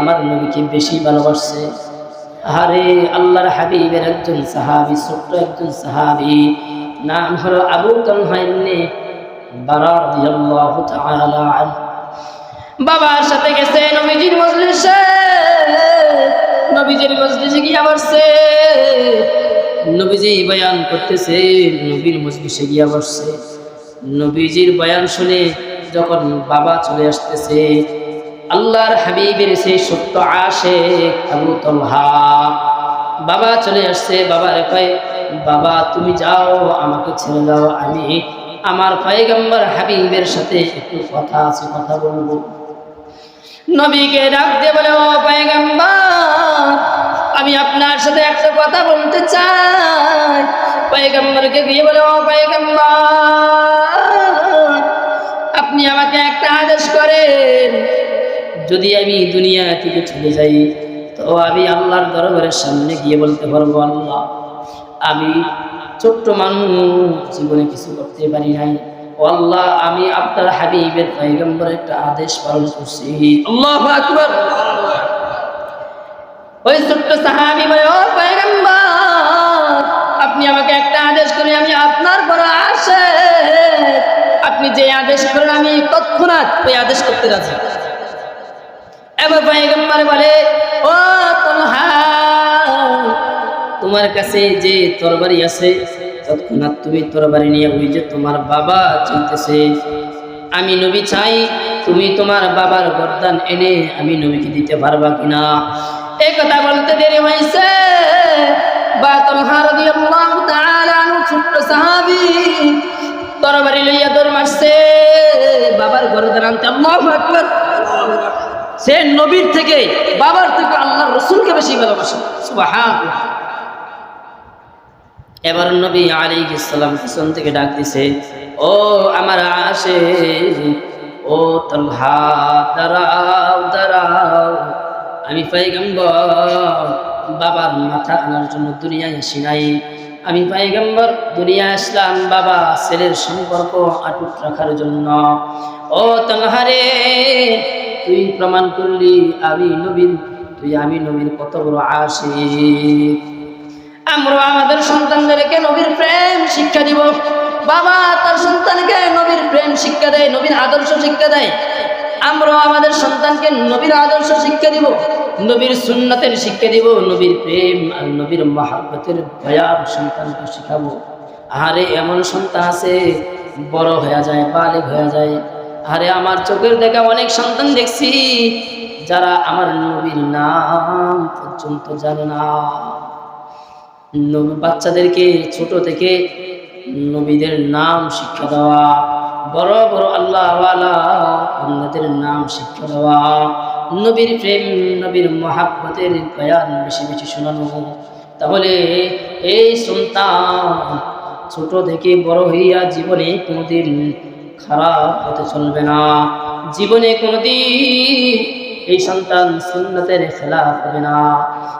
আমার নবীকে বেশি ভালোবাসছে। আরে আল্লাহর হাবিবের একজন সাহাবি, ছোট্ট একজন সাহাবি, নাম হলো আবু তাআলা বাবার সাথে গেছে নবীজির মজলিসে। নবীজির মজলিসে গিয়া বসছে নবীজি বয়ান করতেছে, নবীর মজলিসে গিয়া বসছে নবীজির বয়ান শুনে যখন বাবা চলে আসতেছে আল্লাহর হাবিবের সেই সত্য আসে আবু তলহা। বাবা চলে আসছে, বাবার কয় বাবা, তুমি যাও, আমাকে ছেড়ে দাও, আমি আমার পয়গম্বর হাবিবের সাথে একটু কথা আছে, কথা বলব। নবীকে ডাক দিয়ে বলে, ও পয়গম্বর, আমি আপনার সাথে একটা কথা বলতে চাই। পয়গম্বরকে গিয়ে বলে, ও পয়গম্বর, আপনি আমাকে একটা আদেশ করেন যদি আমি দুনিয়া থেকে চলে যাই, তো আমি আল্লাহর দরবারের সামনে গিয়ে বলতে পারব, আল্লাহ, আমি ছোট্ট মানুষ, জীবনে কিছু করতে পারি নাই। আল্লাহ, আমি আপনার হাবিবের পয়গম্বরের একটা আদেশ পালন করছি। আল্লাহু ওই ছোট্ট সাহাবি বলে, ও পয়গম্বর, আপনি আমাকে একটা আদেশ করে, আমি আপনার বড় আসে। আপনি যে আদেশ করেন, আমি তৎক্ষণাৎ ওই আদেশ করতে রাজি। এবার পয়গম্বর বলে, ও তোমার কাছে যে তরবারি আছে, তৎক্ষণাৎ তুমি তরবারি নিয়ে ওই যে তোমার বাবা চলতেছে। আমি নবী চাই, তুমি তোমার বাবার গর্দান এনে আমি নবীকে দিতে পারবা কিনা? এই কথা বলতে দেরি হয়েছে। বা আনহু, ছোট্ট সাহাবী তরবারি লইয়া দৌড় মারছে। বাবার গর্দান আনতে আল্লাহু আকবার। সে নবীর থেকে, বাবার থেকে আল্লাহ রসুলকে বেশি ভালোবাসে। এবার নবী আলী ইসলাম পিছন থেকে ডাক দিছে, ও আমার আসে ও তলহা দাঁড়াও দাঁড়াও। আমি পাইগম্বর বাবার মাথা আনার জন্য দুনিয়ায় আসি নাই। আমি পাইগম্বর দুনিয়া আসলাম বাবা, ছেলের সম্পর্ক আটুট রাখার জন্য। ও তলহারে তুই প্রমাণ করলি আমি নবীন, তুই আমি নবীর কত বড় আসি আমরা আমাদের সন্তানদেরকে নবীর প্রেম শিক্ষা দিব। বাবা তার সন্তানকে নবীর প্রেম শিক্ষা দেয়, নবীর আদর্শ শিক্ষা দেয়। আমরা আমাদের সন্তানকে নবীর আদর্শ শিক্ষা দিব, নবীর সুন্নতের শিক্ষা দিব, নবীর প্রেম আর নবীর মহাব্বতের ভয়াব সন্তানকে শিখাবো। আরে এমন সন্তান আছে, বড় হয়ে যায় বালিক হয়ে যায়। আরে আমার চোখের দেখা অনেক সন্তান দেখছি, যারা আমার নবীর নাম পর্যন্ত জানে না। বাচ্চাদেরকে ছোট থেকে নবীদের নাম শিক্ষা দেওয়া, বড় বড় আল্লাহওয়ালা আল্লাহদের নাম শিক্ষা দেওয়া, নবীর প্রেম, নবীর মহাব্বতের বয়ান বেশি বেশি শোনানো। তাহলে এই সন্তান ছোট থেকে বড় হইয়া জীবনে কোনোদিন খারাপ হতে চলবে না। জীবনে কোনোদিন এই সন্তান সুন্নতের খেলাফ হবে না।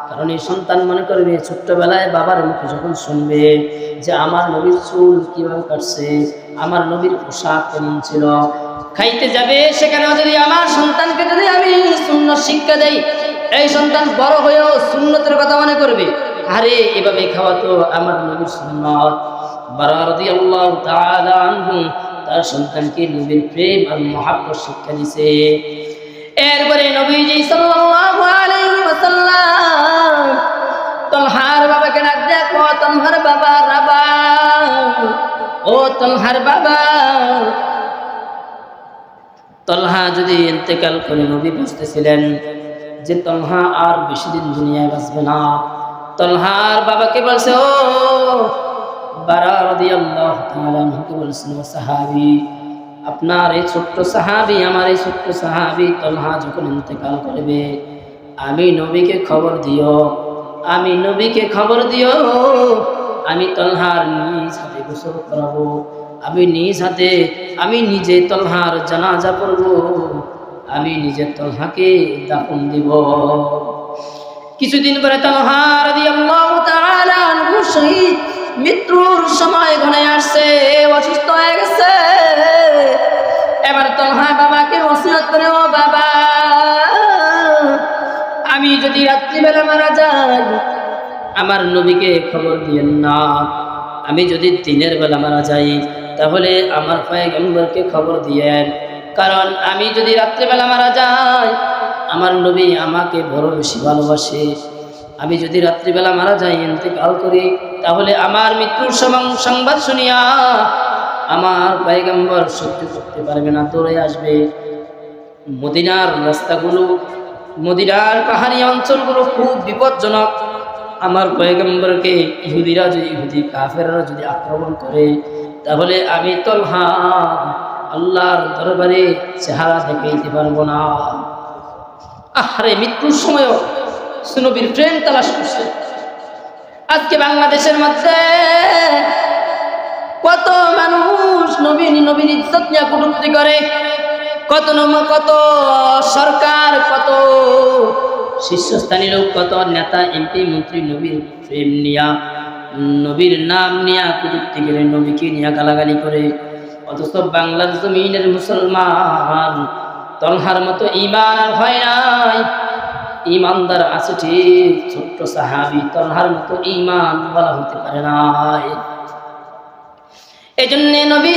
কারণ এই সন্তান মনে করবে, ছোট্টবেলায় বাবার মুখে যখন শুনবে যে আমার নবীর চুল কীভাবে কাটছে, আমার নবীর পোশাক কেমন ছিল, খাইতে যাবে সেখানেও যদি আমার সন্তানকে যদি আমি শূন্য শিক্ষা দেই, এই সন্তান বড় হয়েও শূন্যতের কথা মনে করবে। আরে, এভাবে খাওয়া তো আমার নবীর সুন্নত। বারারদি আল্লাহ তার সন্তানকে নবীর প্রেম আর মহাব্বত শিক্ষা দিছে। এরপরে নবীজি সাল্লাল্লাহু আলাইহি ওয়াসাল্লাম তলহার বাবাকে ডাক দেখো তলহার বাবা, রাবা, ও তলহার বাবা। তলহা যদি ইন্তেকাল করে নবী বুঝতেছিলেন যে তলহা আর বেশি দিন দুনিয়ায় বাঁচবে না। তলহার বাবাকে বলছে, ও বারা আপনার এই ছোট্ট সাহাবি আমার এই ছোট্ট সাহাবি তলহা যখন ইন্তেকাল করবে, আমি নবীকে খবর দিও, আমি নবীকে খবর দিও, আমি তলহার নিজ হাতে গোসল করাবো, আমি নিজ হাতে, আমি নিজে তলহার জানাজা পড়ব, আমি নিজে তলহাকে দাফন দিব। কিছুদিন পরে তলহার শহীদ মৃত্যুর সময় ঘনে আসছে অসুস্থ হয়ে গেছে। এবার তলহা বাবাকে ওসিয়ত করে, ও বাবা, আমি যদি রাত্রিবেলা মারা যাই, আমার নবীকে খবর দিয়েন না। আমি যদি দিনের বেলা মারা যাই, তাহলে আমার পয়গম্বরকে খবর দিয়েন। কারণ আমি যদি রাত্রিবেলা মারা যাই, আমার নবী আমাকে বড় বেশি ভালোবাসে। আমি যদি রাত্রিবেলা মারা যাই, ইন্তেকাল করি, তাহলে আমার মৃত্যুর সংবাদ শুনিয়া আমার পয়গম্বর সহ্য করতে পারবে না তোরে আসবে। মদিনার রাস্তাগুলো, মদিনার পাহাড়ি অঞ্চলগুলো খুব বিপজ্জনক। আমার পয়গম্বরকে ইহুদিরা যদি, ইহুদি কাফেররা যদি আক্রমণ করে, তাহলে আমি তলহা আল্লাহর দরবারে চেহারা দেখাইতে পারব না। আহারে, মৃত্যুর সময়ও সুনবীর ট্রেন তালাশ করছে। আজকে বাংলাদেশের মধ্যে কত মানুষ নবীন নবীন ইজ্জত নিয়ে কটুক্তি করে, কত কত সরকার, কত শীর্ষস্থানীয় লোক, কত নেতা, এমপি, মন্ত্রী, নবীর প্রেম নিয়া, নবীর নাম নিয়া কটুক্তি করে, নবীকে নিয়ে গালাগালি করে। অথচ বাংলার জমিনের মুসলমান তলহার মতো ইমান হয় নাই। ইমানদার আছে ঠিক, ছোট্ট সাহাবি তনহার মতো ইমান বলা হতে পারে না এই জন্যে নবী